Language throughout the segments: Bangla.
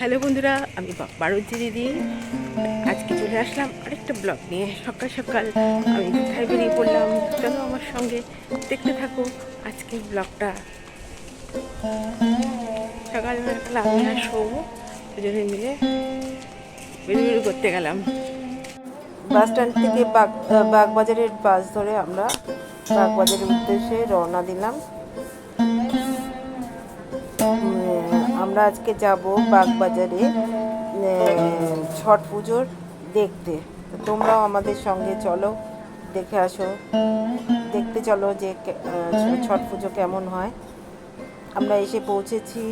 হ্যালো বন্ধুরা, আমি বারুজি দিদি। আজকে চলে আসলাম আরেকটা ব্লগ নিয়ে। সকাল সকাল আমি কোথায় বেরিয়ে পড়লাম, চলো আমার সঙ্গে দেখতে থাকো আজকের ব্লগটা সকালবেলা আমি আর শোবো দুজনে মিলে বেরিয়ে করতে গেলাম। বাস স্ট্যান্ড থেকে বাগ বাগবাজারের বাস ধরে আমরা বাগবাজারের উদ্দেশ্যে রওনা দিলাম। আমরা আজকে যাব বাগবাজারে ছট পুজোর দেখতে। তো তোমরাও আমাদের সঙ্গে চলো, দেখে আসো। দেখতে চলো যে ছট পুজো কেমন হয়। আমরা এসে পৌঁছেছি,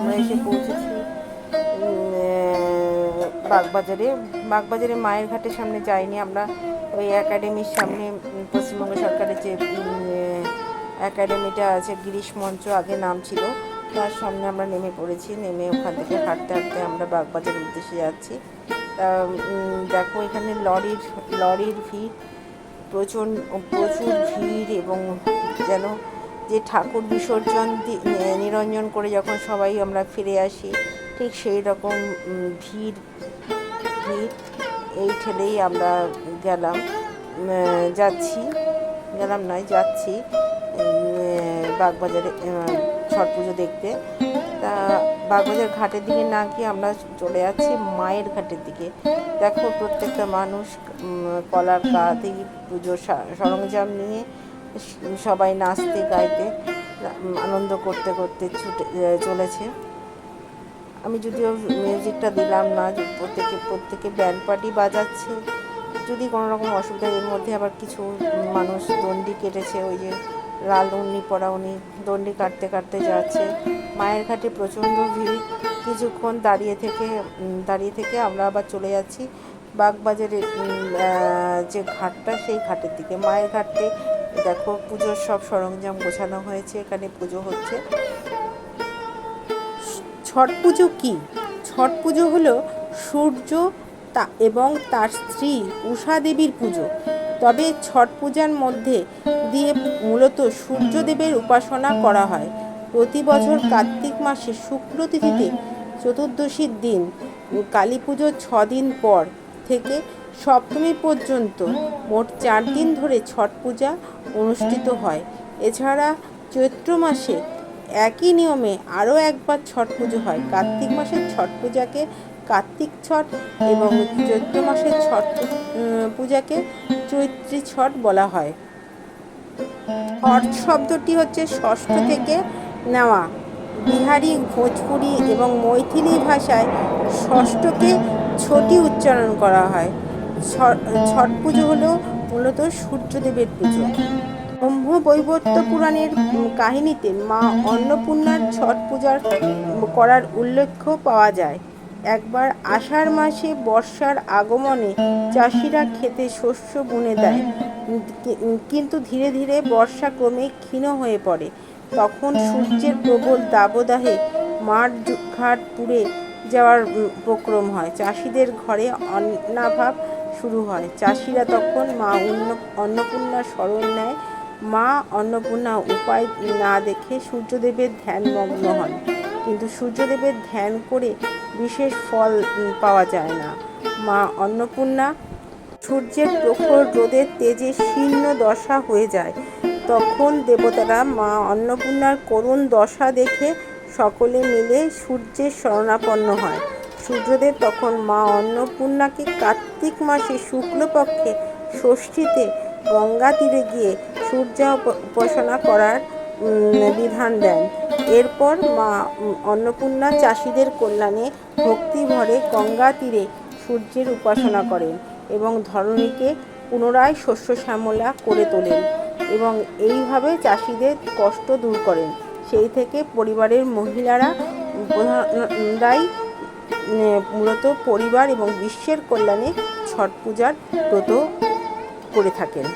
আমরা এসে পৌঁছেছি বাগবাজারে। বাগবাজারে মায়ের ঘাটের সামনে যাইনি আমরা, ওই একাডেমির সামনে, পশ্চিমবঙ্গ সরকারের যে একাডেমিটা আছে, গিরিশ মঞ্চ, আগে নাম ছিল। তার সামনে আমরা নেমে পড়েছি, নেমে ওখান থেকে হাঁটতে হাঁটতে আমরা বাগবাজারের উদ্দেশ্যে যাচ্ছি। তা দেখো এখানে লরির লরির ভিড় প্রচণ্ড প্রচুর ভিড় এবং যেন যে ঠাকুর বিসর্জন নিরঞ্জন করে যখন সবাই আমরা ফিরে আসি, ঠিক সেই রকম ভিড় ভিড়। এই ঠেলেই আমরা গেলাম যাচ্ছি, গেলাম নয়, যাচ্ছি বাগবাজারে ছট পুজো দেখতে। তা বাগবাজার ঘাটের দিকে না গিয়ে আমরা চলে যাচ্ছি মায়ের ঘাটের দিকে। দেখো প্রত্যেকটা মানুষ কলার কাঁদি পুজোর সরঞ্জাম নিয়ে সবাই নাচতে, গাইতে আনন্দ করতে করতে ছুটে চলেছে। আমি যদিও মিউজিকটা দিলাম না প্রত্যেকে প্রত্যেকে ব্যান্ড পার্টি বাজাচ্ছে। যদি কোনো রকম অসুবিধা এর মধ্যে আবার কিছু মানুষ দণ্ডি কেটেছে, ওই যে লাল উন্নি, পরা উনি দণ্ডি কাটতে কাটতে যাচ্ছে। মায়ের ঘাটে প্রচণ্ড ভিড়। কিছুক্ষণ দাঁড়িয়ে থেকে দাঁড়িয়ে থেকে আমরা আবার চলে যাচ্ছি বাগবাজারের যে ঘাটটা, সেই ঘাটের দিকে। মায়ের ঘাটে দেখো পুজোর সব সরঞ্জাম গোছানো হয়েছে, এখানে পুজো হচ্ছে। ছট পুজো কি? ছট পুজো হলো সূর্য এবং তার স্ত্রী, উষা দেবীর পুজো। তবে ছট পূজার মধ্যে দিয়ে মূলত সূর্যদেবের উপাসনা করা হয়। প্রতি বছর কার্তিক মাসে শুক্ল তিথিতে চতুর্দশীর দিন কালী পুজোর ছদিন পর থেকে সপ্তমী পর্যন্ত মোট চার দিন ধরে ছট পূজা অনুষ্ঠিত হয়। এছাড়া চৈত্র মাসে একই নিয়মে আরও একবার ছট পুজো হয়। কার্তিক মাসের ছট পূজাকে কার্তিক ছট এবং চৈত্র মাসের ছট পূজাকে চৈত্রী ছট বলা হয়। ছট শব্দটি হচ্ছে ষষ্ঠ থেকে নেওয়া। বিহারি, ভোজপুরি এবং মৈথিলি ভাষায় ষষ্ঠকে ছটি উচ্চারণ করা হয়। ছট পুজো হলো মূলত সূর্যদেবের পুজো। ব্রহ্ম বৈবর্ত পুরাণের কাহিনীতে মা অন্নপূর্ণার ছট পূজার করার উল্লেখ পাওয়া যায়। একবার আষাঢ় মাসে বর্ষার আগমনে চাষিরা খেতে শস্য বুনে দেয়। কিন্তু ধীরে ধীরে বর্ষা ক্রমে ক্ষীণ হয়ে পড়ে। তখন সূর্যের প্রবল দাবদাহে মাঠ ঘাট পুড়ে যাওয়ার উপক্রম হয়। চাষিদের ঘরে অন্নাভাব শুরু হয়। চাষিরা তখন মা অন্ন, অন্নপূর্ণার স্মরণ নেয়। মা অন্নপূর্ণা উপায় না দেখে সূর্যদেবের ধ্যানমগ্ন হন। কিন্তু সূর্যদেবের ধ্যান করে বিশেষ ফল পাওয়া যায় না। মা অন্নপূর্ণা সূর্যের প্রখর রোদের তেজে শীর্ণ দশা হয়ে যায়। তখন দেবতারা মা অন্নপূর্ণার করুণ দশা দেখে সকলে মিলে সূর্যের শরণাপন্ন হয়। সূর্যদেব তখন মা অন্নপূর্ণাকে কার্তিক মাসে শুক্লপক্ষে ষষ্ঠীতে গঙ্গা তীরে গিয়ে সূর্যা উপ- উপাসনা করার বিধান দেন। এরপর মা অন্নপূর্ণা চাষিদের কল্যাণে ভক্তি ভরে গঙ্গা তীরে সূর্যের উপাসনা করেন এবং ধরণীকে পুনরায় শস্য শ্যামলা করে তোলেন এবং এইভাবে চাষিদের কষ্ট দূর করেন। সেই থেকে পরিবারের মহিলারা প্রধানরাই মূলত পরিবার এবং বিশ্বের কল্যাণে ছট পূজার ব্রত করে থাকেন।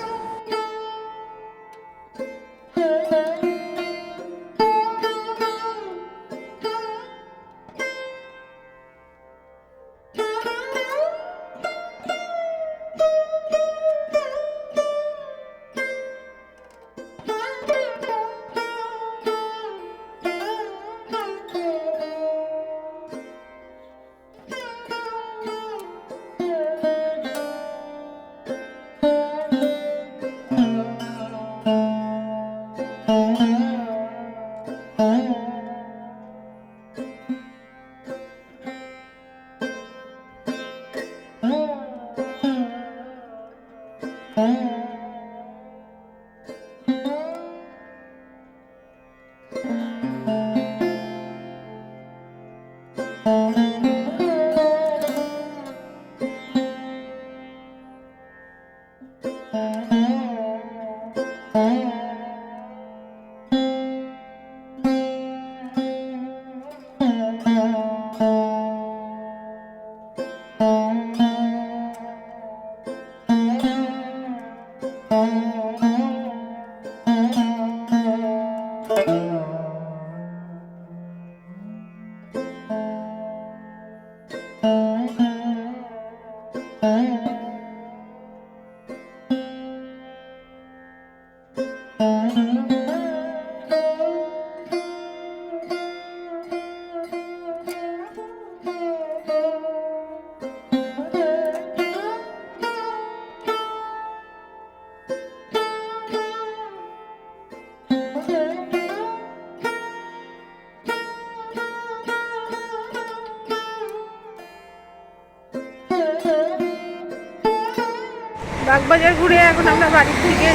বাগবাজার ঘুরে এখন আমরা বাড়ি থেকে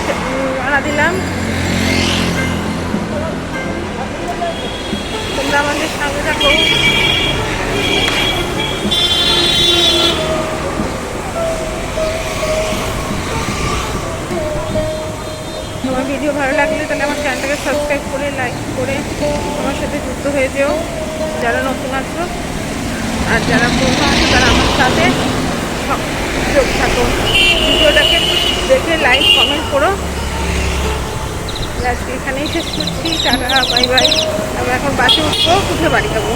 আনা দিলাম। তোমরা আমাদের সঙ্গে থাকো। তোমার ভিডিও ভালো লাগলে তাহলে আমার চ্যানেলটাকে সাবস্ক্রাইব করে লাইক করে আমার সাথে যুক্ত হয়ে যেও, যারা নতুন আছো। আর যারা পুরনো আছো, তারা আমার সাথে যোগ থাকো। দেখে লাইক কমেন্ট করো। আজকে এখানেই শেষ করছি। টাটা বাই বাই আমরা এখন বাসে উঠবো, উঠে বাড়ি যাব।